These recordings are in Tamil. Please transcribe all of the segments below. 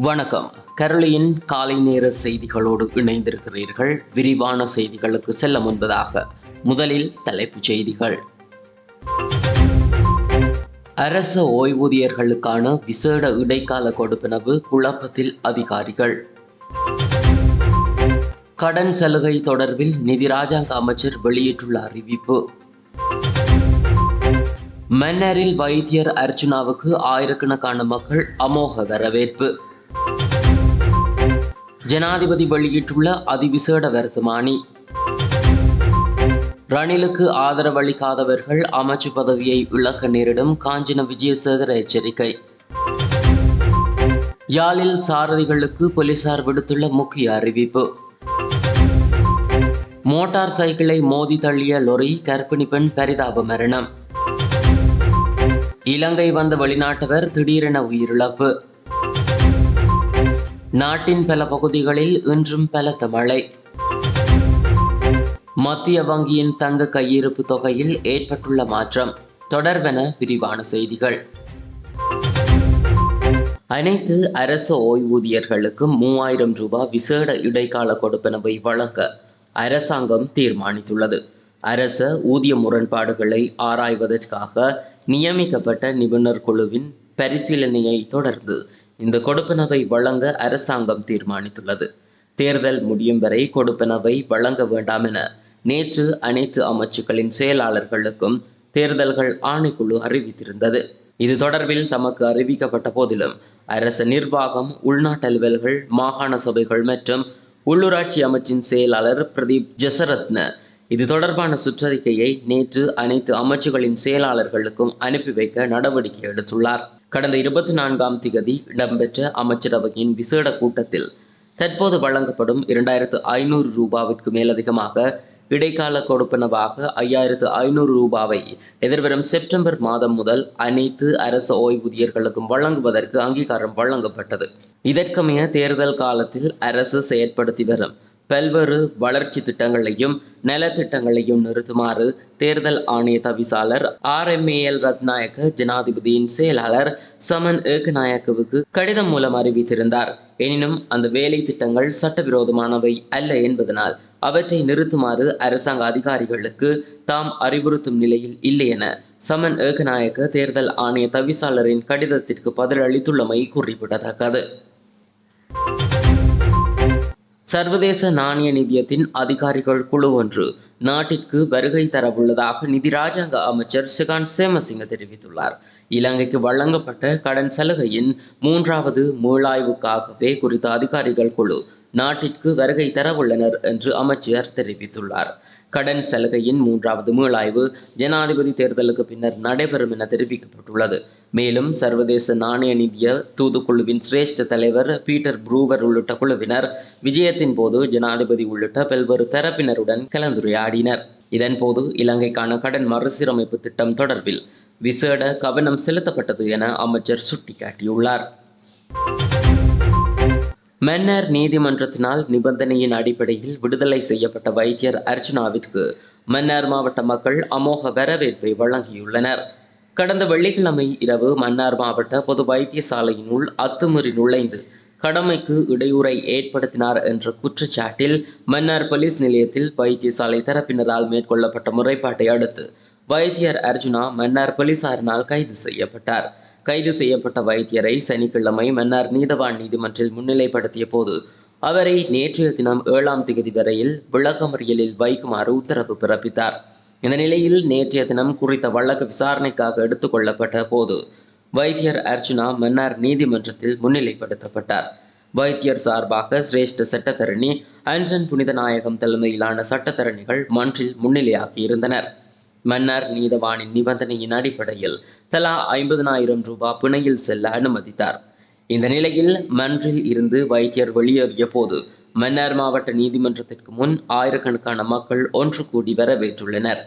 வணக்கம். கரளியின் காலை நேர செய்திகளோடு இணைந்திருக்கிறீர்கள். விரிவான செய்திகளுக்கு செல்ல முன்பதாக முதலில் தலைப்புச் செய்திகள். அரச ஓய்வூதியர்களுக்கான விசேட இடைக்கால கொடுப்பனவு குழப்பத்தில் அதிகாரிகள். கடன் சலுகை தொடர்பில் நிதி ராஜாங்க அமைச்சர் வெளியிட்டுள்ள அறிவிப்பு. மன்னரில் வைத்தியர் அர்ச்சுனாவுக்கு ஆயிரக்கணக்கான மக்கள் அமோக வரவேற்பு. ஜனாதிபதி வெளியிட்டுள்ள அதிவிசேட வர்த்தமானி. ரணிலுக்கு ஆதரவளிக்காதவர்கள் அமைச்சு பதவியை இழக்க நேரிடும் காஞ்சின விஜயசேகர எச்சரிக்கை. யாழில் சாரதிகளுக்கு போலீசார் விடுத்துள்ள முக்கிய அறிவிப்பு. மோட்டார் சைக்கிளை மோதி தள்ளிய லொரி கர்ப்பிணி பெண் பரிதாப மரணம். இலங்கை வந்த வெளிநாட்டவர் திடீரென உயிரிழப்பு. நாட்டின் பல பகுதிகளில் இன்றும் பலத்த மழை. மத்திய வங்கியின் தங்க கையிருப்பு தொகையில் ஏற்பட்டுள்ள மாற்றம் தொடர்பென விரிவான செய்திகள். அனைத்து அரசு ஓய்வூதியர்களுக்கும் மூவாயிரம் ரூபாய் விசேட இடைக்கால கொடுப்பனவை வழங்க அரசாங்கம் தீர்மானித்துள்ளது. அரச ஊதிய முரண்பாடுகளை ஆராய்வதற்காக நியமிக்கப்பட்ட நிபுணர் குழுவின் பரிசீலனையை தொடர்ந்து இந்த கொடுப்பனவை வழங்க அரசாங்கம் தீர்மானித்துள்ளது. தேர்தல் முடியும் வரை கொடுப்பனவை வழங்க வேண்டாம் என நேற்று அனைத்து அமைச்சுக்களின் செயலாளர்களுக்கும் தேர்தல்கள் ஆணைக்குழு அறிவித்திருந்தது. இது தொடர்பில் தமக்கு அறிவிக்கப்பட்ட போதிலும் அரச நிர்வாகம் உள்நாட்டு அலுவல்கள் மாகாண சபைகள் மற்றும் உள்ளூராட்சி அமைச்சின் செயலாளர் பிரதீப் ஜெசரத்ன இது தொடர்பான சுற்றறிக்கையை நேற்று அனைத்து அமைச்சுகளின் செயலாளர்களுக்கும் அனுப்பி வைக்க நடவடிக்கை எடுத்துள்ளார். கடந்த இருபத்தி நான்காம் திகதி இடம்பெற்ற அமைச்சரவையின் விசேட கூட்டத்தில் தற்போது வழங்கப்படும் இரண்டாயிரத்து ஐநூறு ரூபாவிற்கு மேலதிகமாக இடைக்கால கொடுப்பனவாக ஐயாயிரத்து ஐநூறு ரூபாவை எதிர்வரும் செப்டம்பர் மாதம் முதல் அனைத்து அரசு ஓய்வூதியர்களுக்கும் வழங்குவதற்கு அங்கீகாரம் வழங்கப்பட்டது. இதற்கமைய தேர்தல் காலத்தில் அரசு செயற்படுத்தி வரும் பல்வேறு வளர்ச்சி திட்டங்களையும் நலத்திட்டங்களையும் நிறுத்துமாறு தேர்தல் ஆணைய தவிசாளர் ஆர் எம் ஏஎல் ரத்நாயக்க ஜனாதிபதியின் செயலாளர் சமன் ஏகநாயக்கவுக்கு கடிதம் மூலம் அறிவித்திருந்தார். எனினும் அந்த வேலை திட்டங்கள் சட்டவிரோதமானவை அல்ல என்பதனால் அவற்றை நிறுத்துமாறு அரசாங்க அதிகாரிகளுக்கு தாம் அறிவுறுத்தும் நிலையில் இல்லை என சமன் ஏகநாயக்க தேர்தல் ஆணைய தவிசாளரின் கடிதத்திற்கு பதிலளித்துள்ளமை குறிப்பிடத்தக்கது சர்வதேச நாணய நிதியத்தின் அதிகாரிகள் குழு ஒன்று நாட்டிற்கு வருகை தரவுள்ளதாக நிதி ராஜாங்க அமைச்சர் சிகான் சேமசிங்க தெரிவித்துள்ளார். இலங்கைக்கு வழங்கப்பட்ட கடன் சலுகையின் மூன்றாவது மூளாய்வுக்காகவே குறித்த அதிகாரிகள் குழு நாட்டிற்கு வருகை தரவுள்ளனர் என்று அமைச்சர் தெரிவித்துள்ளார். கடன் சலுகையின் மூன்றாவது மீளாய்வு ஜனாதிபதி தேர்தலுக்கு பின்னர் நடைபெறும் என தெரிவிக்கப்பட்டுள்ளது. மேலும் சர்வதேச நாணய நிதிய தூதுக்குழுவின் சிரேஷ்ட தலைவர் பீட்டர் ப்ரூவர் உள்ளிட்ட குழுவினர் விஜயத்தின் போது ஜனாதிபதி உள்ளிட்ட பல்வேறு தரப்பினருடன் கலந்துரையாடினர். இதன்போது இலங்கைக்கான கடன் மறுசீரமைப்பு திட்டம் தொடர்பில் விசேட கவனம் செலுத்தப்பட்டது என அமைச்சர் சுட்டிக்காட்டியுள்ளார். மன்னர் நீதிமன்றத்தினால் நிபந்தனையின் அடிப்படையில் விடுதலை செய்யப்பட்ட வைத்தியர் அர்ஜுனாவிற்கு மன்னார் மாவட்ட மக்கள் அமோக வரவேற்பை வழங்கியுள்ளனர். கடந்த வெள்ளிக்கிழமை இரவு மன்னார் மாவட்ட பொது வைத்தியசாலையினுள் அத்துமீறி நுழைந்து கடமைக்கு இடையூறை ஏற்படுத்தினார் என்ற குற்றச்சாட்டில் மன்னார் போலீஸ் நிலையத்தில் வைத்தியசாலை தரப்பினரால் மேற்கொள்ளப்பட்ட முறைப்பாட்டை அடுத்து வைத்தியர் அர்ஜுனா மன்னார் போலீசாரினால் கைது செய்யப்பட்டார். கைது செய்யப்பட்ட வைத்தியரை சனிக்கிழமை மன்னார் நீதவான் நீதிமன்றில் முன்னிலைப்படுத்திய போது அவரை நேற்றைய தினம் ஏழாம் தேதி வரையில் விளக்கமறியலில் வைக்குமாறு உத்தரவு பிறப்பித்தார். இந்த நிலையில் நேற்றைய தினம் குறித்த வழக்கு விசாரணைக்காக எடுத்துக்கொள்ளப்பட்ட போது வைத்தியர் அர்ச்சுனா மன்னார் நீதிமன்றத்தில் முன்னிலைப்படுத்தப்பட்டார். வைத்தியர் சார்பாக சிரேஷ்ட சட்டத்தரணி அஞ்சன் புனிதநாயகம் தலைமையிலான சட்டத்தரணிகள் மன்றில் முன்னிலையாகி இருந்தனர். மன்னார் நீதவானின் நிபந்தனையின் அடிப்படையில் தலா ஐம்பதனாயிரம் ரூபாய் பிணையில் செல்ல அனுமதித்தார். இந்த நிலையில் மன்றில் இருந்து வைத்தியர் வெளியேறிய போது மன்னார் மாவட்ட நீதிமன்றத்திற்கு முன் ஆயிரக்கணக்கான மக்கள் ஒன்று கூடி வரவேற்றுள்ளனர்.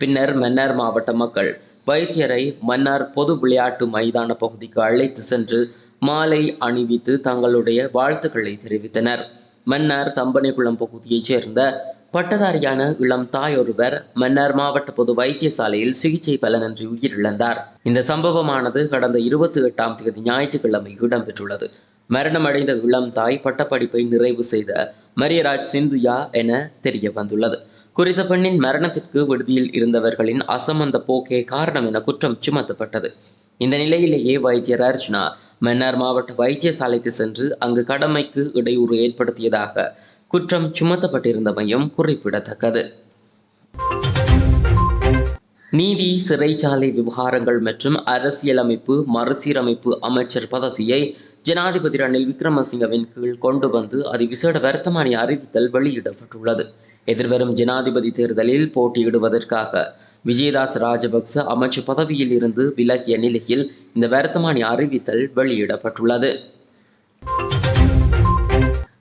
பின்னர் மன்னார் மாவட்ட மக்கள் வைத்தியரை மன்னார் பொது விளையாட்டு மைதான பகுதிக்கு அழைத்து சென்று மாலை அணிவித்து தங்களுடைய வாழ்த்துக்களை தெரிவித்தனர். மன்னார் தம்பனைக்குளம் பகுதியைச் சேர்ந்த பட்டதாரியான இளம் தாய் ஒருவர் மன்னார் மாவட்ட பொது வைத்தியசாலையில் சிகிச்சை பலனின்றி உயிரிழந்தார். இந்த சம்பவமானது கடந்த இருபத்தி எட்டாம் தேதி ஞாயிற்றுக்கிழமை இடம்பெற்றுள்ளது. மரணமடைந்த இளம் தாய் பட்டப்படிப்பை நிறைவு செய்த மரியராஜ் சிந்துயா என தெரிய வந்துள்ளது குறித்த பெண்ணின் மரணத்திற்கு விடுதியில் இருந்தவர்களின் அசமந்த போக்கே காரணம் என குற்றம் சுமத்தப்பட்டது. இந்த நிலையிலேயே வைத்தியர் அர்ஜுனா மன்னார் மாவட்ட வைத்தியசாலைக்கு சென்று அங்கு கடமைக்கு இடையூறு ஏற்படுத்தியதாக குற்றம் சுமத்தப்பட்டிருந்தமையும் குறிப்பிடத்தக்கது. நீதி சிறைச்சாலை விவகாரங்கள் மற்றும் அரசியலமைப்பு மறுசீரமைப்பு அமைச்சர் பதவியை ஜனாதிபதி ரணில் விக்ரமசிங்கவின் கீழ் கொண்டு வந்து அது விசேட வர்த்தமானி அறிவித்தல் வெளியிடப்பட்டுள்ளது. எதிர்வரும் ஜனாதிபதி தேர்தலில் போட்டியிடுவதற்காக விஜயதாஸ் ராஜபக்ச அமைச்சு பதவியில் இருந்து விலகிய நிலையில் இந்த வர்த்தமானி அறிவித்தல் வெளியிடப்பட்டுள்ளது.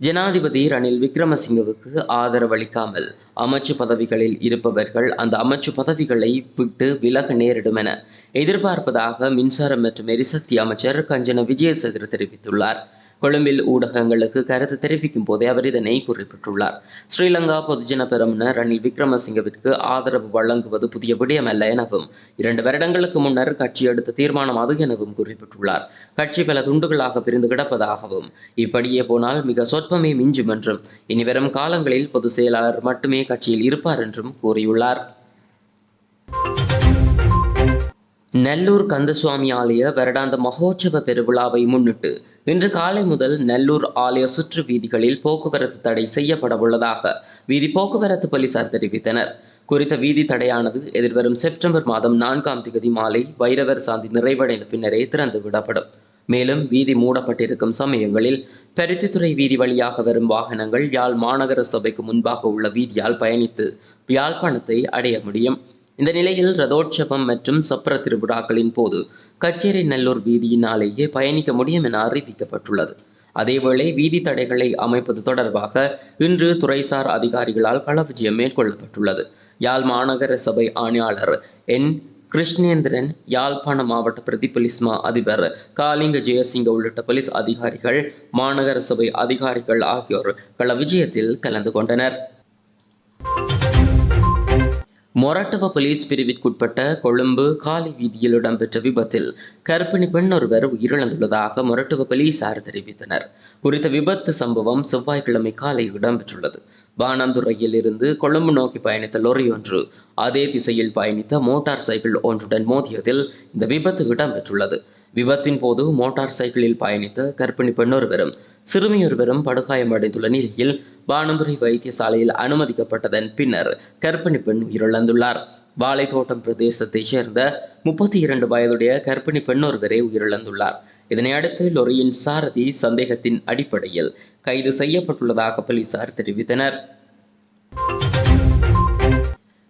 ஜனாதிபதி ரணில் விக்ரமசிங்கவுக்கு ஆதரவளிக்காமல் அமைச்சு பதவிகளில் இருப்பவர்கள் அந்த அமைச்சு பதவிகளை விட்டு விலக நேரிடும் என எதிர்பார்ப்பதாக மின்சாரம் மற்றும் எரிசக்தி அமைச்சர் கஞ்சன விஜயசேகர் தெரிவித்துள்ளார். கொழும்பில் ஊடகங்களுக்கு கருத்து தெரிவிக்கும் போதே அவர் இதனை குறிப்பிட்டுள்ளார். ஸ்ரீலங்கா பொதுஜன பெருமன ரணில் விக்ரமசிங்கவிற்கு ஆதரவு வழங்குவது புதிய விடயமல்ல எனவும் இரண்டு வருடங்களுக்கு முன்னர் கட்சி எடுத்த தீர்மானம் அது எனவும் குறிப்பிட்டுள்ளார். கட்சி பல துண்டுகளாக பிரிந்து கிடப்பதாகவும் இப்படியே போனால் மிக சொற்பமே மிஞ்சும் என்றும் இனிவரும் காலங்களில் பொதுச் செயலாளர் மட்டுமே கட்சியில் இருப்பார் என்றும் கூறியுள்ளார். நல்லூர் கந்தசுவாமி ஆலய வருடாந்த மகோற்சவ பெருவிழாவை முன்னிட்டு இன்று காலை முதல் நல்லூர் ஆலய சுற்று வீதிகளில் போக்குவரத்து தடை செய்யப்பட உள்ளதாக வீதி போக்குவரத்து போலீசார் தெரிவித்தனர். குறித்த வீதி தடையானது எதிர்வரும் செப்டம்பர் மாதம் நான்காம் தேதி மாலை வைரவர் சாந்தி நிறைவடைந்த பின்னரே திறந்து விடப்படும். மேலும் வீதி மூடப்பட்டிருக்கும் சமயங்களில் பருத்தித்துறை வீதி வழியாக வரும் வாகனங்கள் யாழ் மாநகர சபைக்கு முன்பாக உள்ள வீதியால் பயணித்து யாழ்ப்பாணத்தை அடைய முடியும். இந்த நிலையில் ரதோற்சவம் மற்றும் சப்ர திருவிழாக்களின் போது கச்சேரி நல்லூர் வீதியினாலேயே பயணிக்க முடியும் என அறிவிக்கப்பட்டுள்ளது. அதேவேளை வீதி தடைகளை அமைப்பது தொடர்பாக இன்று துறைசார் அதிகாரிகளால் களவிஜயம் மேற்கொள்ளப்பட்டுள்ளது. யாழ் மாநகர சபை ஆணையாளர் என். கிருஷ்ணேந்திரன் யாழ்ப்பாண மாவட்ட பிரதி போலீஸ் அதிபர் காலிங்க ஜெயசிங்க உள்ளிட்ட போலீஸ் அதிகாரிகள் மாநகர சபை அதிகாரிகள் ஆகியோர் கள விஜயத்தில் கலந்து கொண்டனர். மொரட்டுவ போலீஸ் பிரிவிற்குட்பட்ட கொழும்பு காலி வீதியில் இடம்பெற்ற விபத்தில் கர்ப்பிணி பெண் ஒருவர் உயிரிழந்துள்ளதாக மொரட்டுவ போலீசார் தெரிவித்தனர். குறித்த விபத்து சம்பவம் செவ்வாய்க்கிழமை காலை இடம்பெற்றுள்ளது. வானந்துறையில் இருந்து கொழும்பு நோக்கி பயணித்த லொரி ஒன்று அதே திசையில் பயணித்த மோட்டார் சைக்கிள் ஒன்றுடன் மோதியதில் இந்த விபத்து இடம்பெற்றுள்ளது. விபத்தின் போது மோட்டார் சைக்கிளில் பயணித்த கர்ப்பிணி பெண்ணொருவரும் சிறுமியொருவரும் படுகாயமடைந்துள்ள நிலையில் பானந்துறை வைத்தியசாலையில் அனுமதிக்கப்பட்டதன் பின்னர் கர்ப்பிணி பெண் உயிரிழந்துள்ளார். வாழைத்தோட்டம் பிரதேசத்தைச் சேர்ந்த முப்பத்தி இரண்டு வயதுடைய கர்ப்பிணி பெண்ணொருவரே உயிரிழந்துள்ளார். இதனை அடுத்து லொரியின் சாரதி சந்தேகத்தின் அடிப்படையில் கைது செய்யப்பட்டுள்ளதாக போலீசார் தெரிவித்தனர்.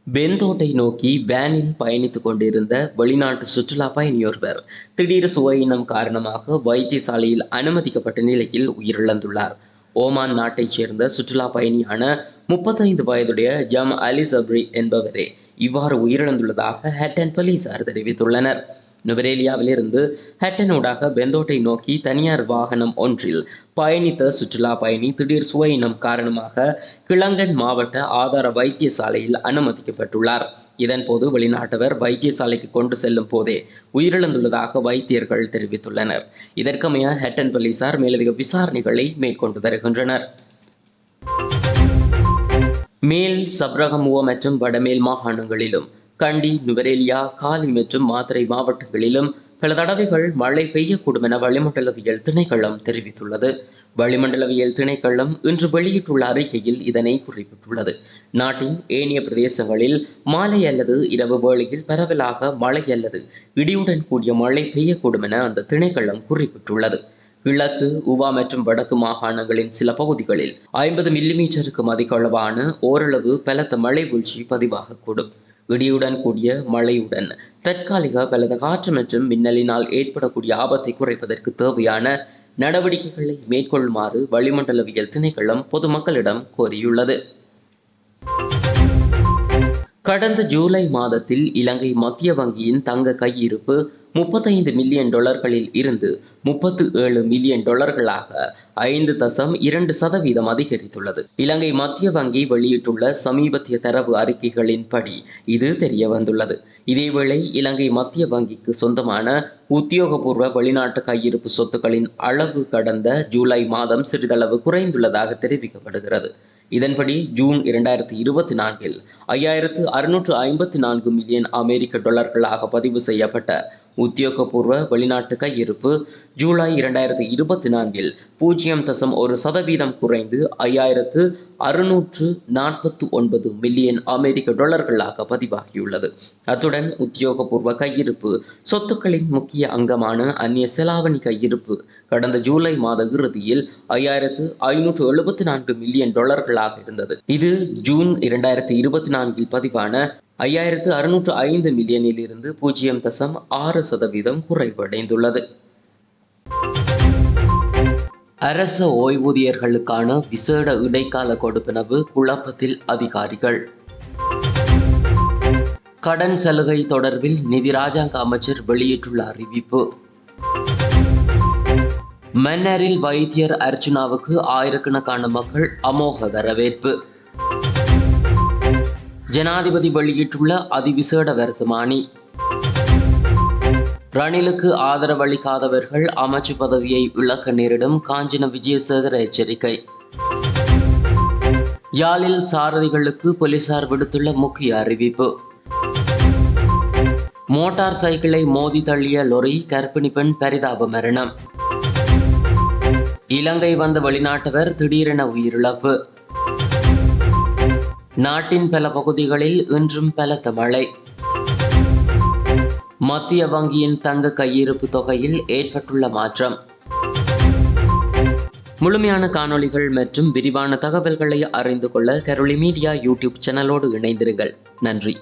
பெந்தோட்டை நோக்கி வேனில் பயணித்துக் கொண்டிருந்த வெளிநாட்டு சுற்றுலா பயணியொருவர் திடீர் சுவையினம் காரணமாக வைத்தியசாலையில் அனுமதிக்கப்பட்ட நிலையில் உயிரிழந்துள்ளார். ஓமான் நாட்டைச் சேர்ந்த சுற்றுலா பயணியான முப்பத்தைந்து வயதுடைய ஜம் அலி சப்ரி என்பவரே இவ்வாறு உயிரிழந்துள்ளதாக ஹெட்டன் போலீசார் தெரிவித்துள்ளனர். நுவரேலியாவிலிருந்து ஹட்டனூடாக பெந்தோட்டை நோக்கி தனியார் வாகனம் ஒன்றில் பயணித்த சுற்றுலா பயணி திடீர் சுவையினம் காரணமாக கிளங்கன் மாவட்ட ஆதார வைத்தியசாலையில் அனுமதிக்கப்பட்டுள்ளார். இதன்போது வெளிநாட்டவர் வைத்தியசாலைக்கு கொண்டு செல்லும் போதே உயிரிழந்துள்ளதாக வைத்தியர்கள் தெரிவித்துள்ளனர். இதற்கமைய ஹட்டன் போலீசார் மேலதிக விசாரணைகளை மேற்கொண்டு வருகின்றனர். மேல் சப்ரகமுவ மற்றும் வடமேல் மாகாணங்களிலும் கண்டி நுவரேலியா காலி மற்றும் மாத்திரை மாவட்டங்களிலும் பல தடவைகள் மழை பெய்யக்கூடும் என வளிமண்டலவியல் திணைக்களம் தெரிவித்துள்ளது. வளிமண்டலவியல் திணைக்களம் இன்று வெளியிட்டுள்ள அறிக்கையில் இதனை குறிப்பிட்டுள்ளது. நாட்டின் ஏனைய பிரதேசங்களில் மாலை அல்லது இரவு வேளையில் பரவலாக மழை அல்லது இடியுடன் கூடிய மழை பெய்யக்கூடும் என அந்த திணைக்களம் குறிப்பிட்டுள்ளது. கிழக்கு உவா மற்றும் வடக்கு மாகாணங்களின் சில பகுதிகளில் ஐம்பது மில்லிமீட்டருக்கும் அதிக அளவான ஓரளவு பலத்த மழை வீழ்ச்சி பதிவாகக்கூடும். இடியுடன் கூடிய மழையுடன். தற்காலிக பலத காற்று மற்றும் மின்னலினால் ஏற்படக்கூடிய ஆபத்தை குறைப்பதற்கு தேவையான நடவடிக்கைகளை மேற்கொள்ளுமாறு வளிமண்டலவியல் திணைக்களம் பொதுமக்களிடம் கோரியுள்ளது. கடந்த ஜூலை மாதத்தில் இலங்கை மத்திய வங்கியின் தங்க கையிருப்பு முப்பத்தைந்து மில்லியன் டாலர்களில் இருந்து முப்பத்து ஏழு மில்லியன் டாலர்களாக ஐந்து தசம் இரண்டு சதவீதம் அதிகரித்துள்ளது. இலங்கை மத்திய வங்கி வெளியிட்டுள்ள சமீபத்திய தரவு அறிக்கைகளின்படி இது தெரிய வந்துள்ளது இதேவேளை இலங்கை மத்திய வங்கிக்கு சொந்தமான உத்தியோகபூர்வ வெளிநாட்டு கையிருப்பு சொத்துக்களின் அளவு கடந்த ஜூலை மாதம் சிறிதளவு குறைந்துள்ளதாக தெரிவிக்கப்படுகிறது. இதன்படி ஜூன் இரண்டாயிரத்தி இருபத்தி நான்கில் ஐயாயிரத்து அறுநூற்று ஐம்பத்தி நான்கு மில்லியன் அமெரிக்க டாலர்களாக பதிவு செய்யப்பட்ட உத்தியோகபூர்வ வெளிநாட்டு கையிருப்பு ஜூலை இரண்டாயிரத்தி இருபத்தி நான்கில் பூஜ்ஜியம் தசம் ஒரு சதவீதம் குறைந்து ஐயாயிரத்து அறுநூற்று நாற்பத்து ஒன்பது மில்லியன் அமெரிக்க டாலர்களாக பதிவாகியுள்ளது. அத்துடன் உத்தியோகபூர்வ கையிருப்பு சொத்துக்களின் முக்கிய அங்கமான அந்நிய செலாவணி கையிருப்பு கடந்த ஜூலை மாத இறுதியில் ஐயாயிரத்து ஐநூற்று எழுபத்தி நான்கு மில்லியன் டாலர்களாக இருந்தது. இது ஜூன் இரண்டாயிரத்தி இருபத்தி நான்கில் பதிவான ஐயாயிரத்து அறுநூற்று ஐந்து மில்லியனில் இருந்து பூஜ்ஜியம் தசம் ஆறு சதவீதம் குறைவடைந்துள்ளது. அரச ஓய்வூதியர்களுக்கான விசேட இடைக்கால கொடுப்பனவு குழப்பத்தில் அதிகாரிகள். கடன் சலுகை தொடர்பில் நிதி ராஜாங்க அமைச்சர் வெளியிட்டுள்ள அறிவிப்பு. மன்னரில் வைத்தியர் அர்ச்சுனாவுக்கு ஆயிரக்கணக்கான மக்கள் அமோக வரவேற்பு. ஜனாதிபதி வெளியிட்டுள்ள அதிவிசேட வர்த்தமானி. ரணிலுக்கு ஆதரவளிக்காதவர்கள் அமைச்சு பதவியை இழக்க நேரிடும் காஞ்சன விஜயசேகர எச்சரிக்கை. யாழில் சாரதிகளுக்கு போலீசார் விடுத்துள்ள முக்கிய அறிவிப்பு. மோட்டார் சைக்கிளை மோதி தள்ளிய லொரி கர்ப்பிணி பெண் பரிதாப மரணம். இலங்கை வந்த வெளிநாட்டவர் திடீரென உயிரிழப்பு. நாட்டின் பல பகுதிகளில் இன்றும் பலத்த மழை. மத்திய வங்கியின் தங்க கையிருப்பு தொகையில் ஏற்பட்டுள்ள மாற்றம். முழுமையான காணொளிகள் மற்றும் விரிவான தகவல்களை அறிந்து கொள்ள கரோலி மீடியா யூடியூப் சேனலோடு இணைந்திருங்கள். நன்றி.